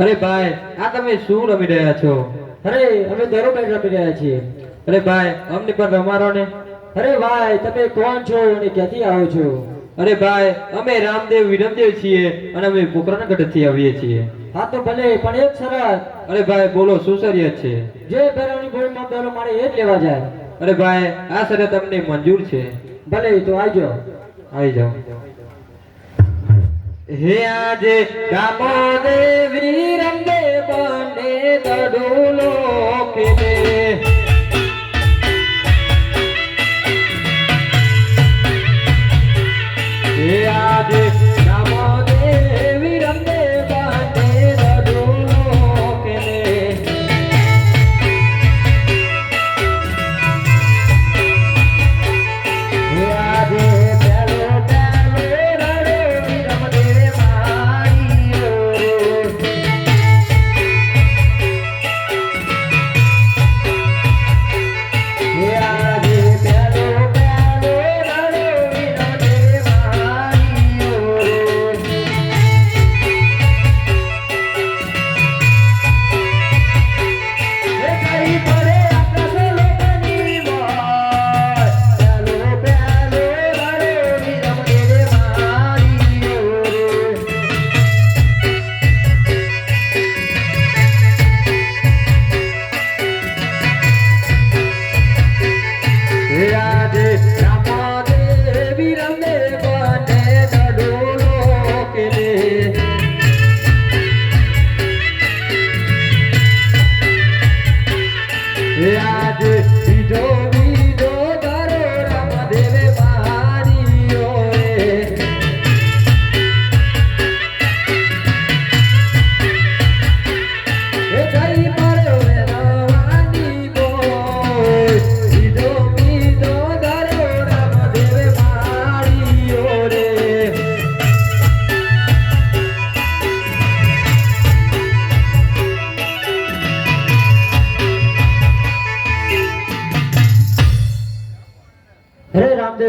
અરે ભાઈ, આ તમે શું રમી રહ્યા છો? અરે, અમે દરોડા રમી રહ્યા છીએ. અરે ભાઈ, અમને પણ રમાડો ને. અરે ભાઈ, તમે કોણ છો અને ક્યાંથી આવો છો? અરે ભાઈ, અમે રામદેવ, વિરમદેવ છીએ અને અમે પોખરાના ગઢથી આવીએ છીએ. હા તો ભલે, પણ એક સરસ અરે ભાઈ, બોલો, શું શરિયત છે? જે બેરોની ગોળીમાં બેરો મારે એ જ લેવા જાય. અરે ભાઈ, આ શરત અમને મંજૂર છે. ભલે, તો આવી જાઓ. આવી જાઓ. હે આજે દામોદેવી રંગે બને દડુલો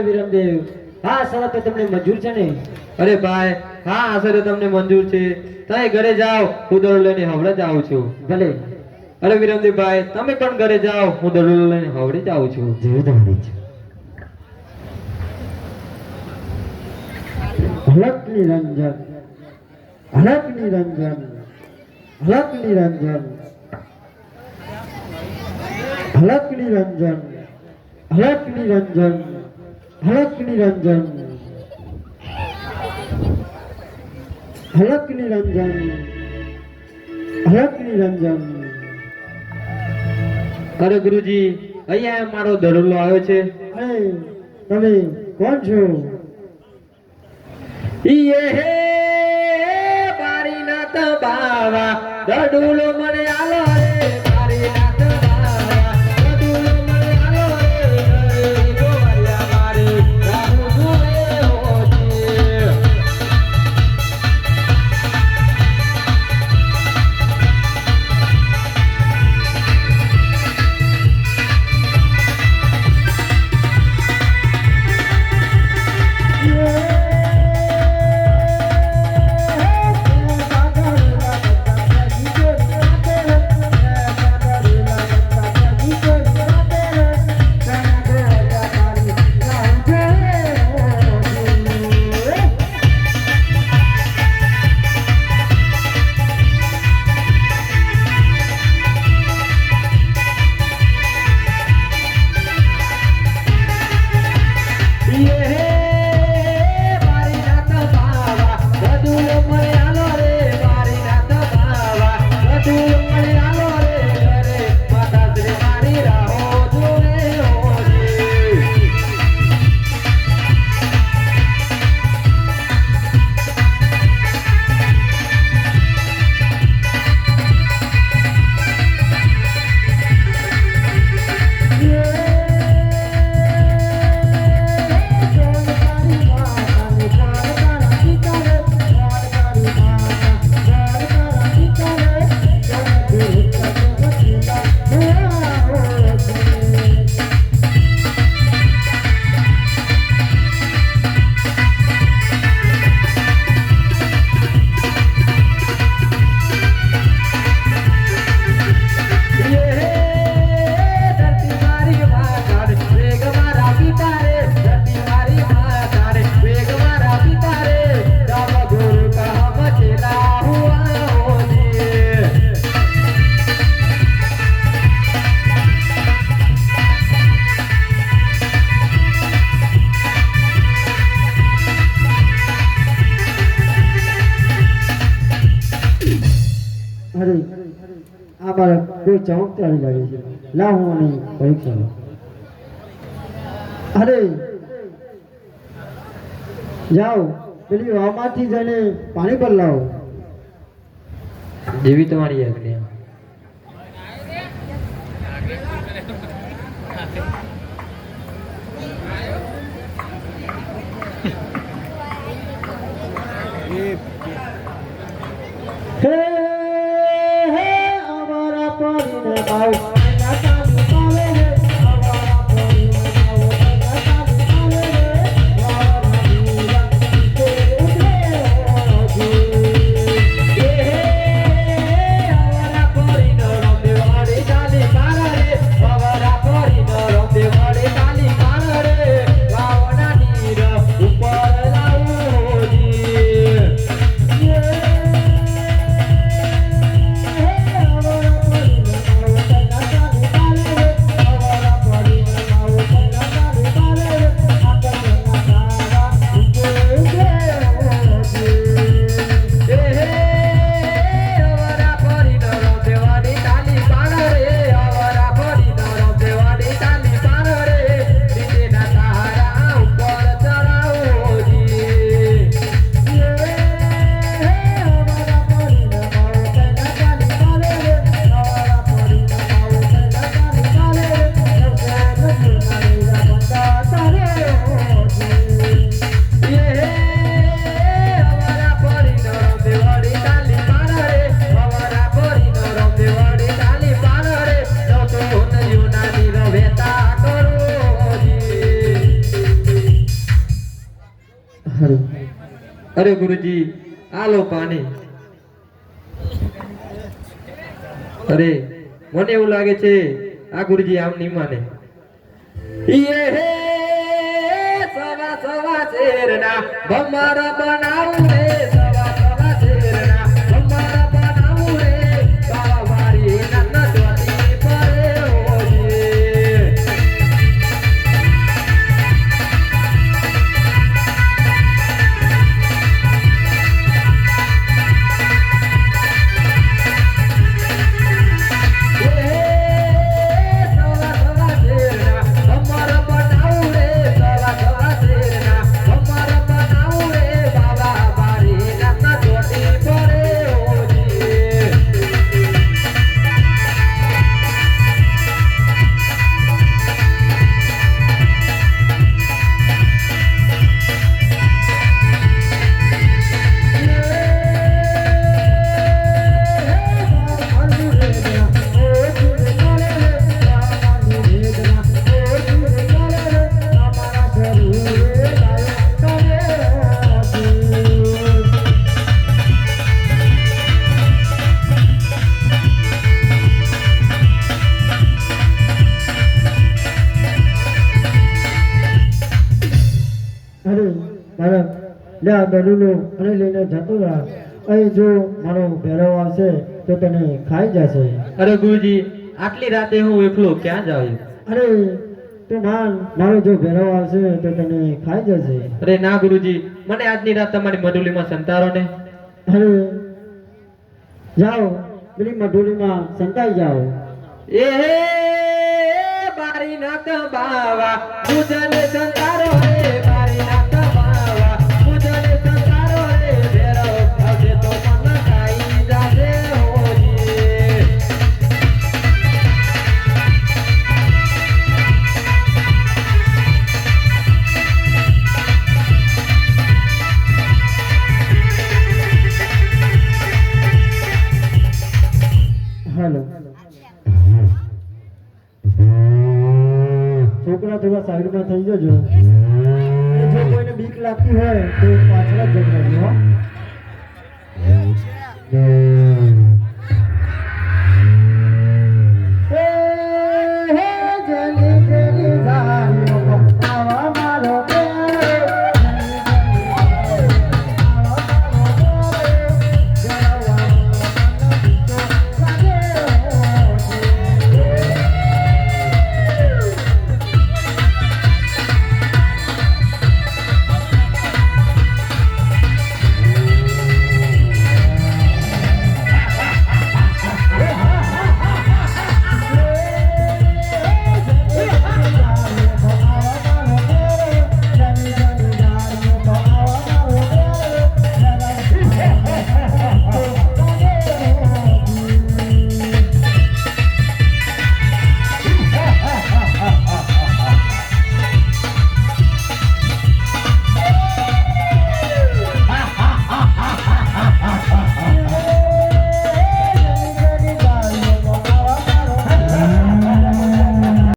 અરે વિરમદેવ. હા શરત તમને મંજૂર છે ને? અરે ભાઈ હા આશરે તમને મંજૂર છે. તમે ઘરે જાઓ હું દડો લઈને હવડે જ આવું છું. ભલે. અરે વિરમદેવ ભાઈ તમે પણ ઘરે જાઓ હું દડો લઈને હવડે જ આવું છું. જેવી તમારી છે હલક નિરંજન. હલક નિરંજન. હલક નિરંજન. હલક નિરંજન. હલક નિરંજન. હલક નિરંજન. હલક નિરંજન. હલક નિરંજન. અરે ગુરુજી અહીંયા મારો દડોલો આવ્યો છે. તમે કોણ છો? ઈએ હે બારી ના તબાવા દડુલો મને આલો રે બારી નાથ આ મારે કોઈ ચમકતાળી લાગે છે? લાવ હું પરીક્ષા અરે! જાઓ, પેલી વાવમાંથી જઈને પાણી પર લાવો. જેવી તમારી આજ્ઞા અરે ગુરુજી આ પાણી. અરે, મને એવું લાગે છે, આ ગુરુજી આમ નહીં માને. હે, સવા સવા શેરના ભમર બનાવું રે. લે આ બેડુલો અને લઈને જતો રહા અહીં જો મારો ભેરવ આવશે તો તને ખાઈ જશે. અરે ગુરુજી આટલી રાતે હું એકલો ક્યાં જાઉં? અરે તું માન મારો જો ભેરવ આવશે તો તને ખાઈ જશે. અરે ના ગુરુજી મને આજની રાત તમારી મધુલીમાં સંતારો ને. અરે જાઓ પેલી મધુલીમાં સંતાઈ જાઓ. એ હે બારી નાક બાવા મુજને સંતારો છોકરા થોડા સાઈડમાં થઈ જજો. જો કોઈને બીક લાગતી હોય તો પાછળ જ જજો.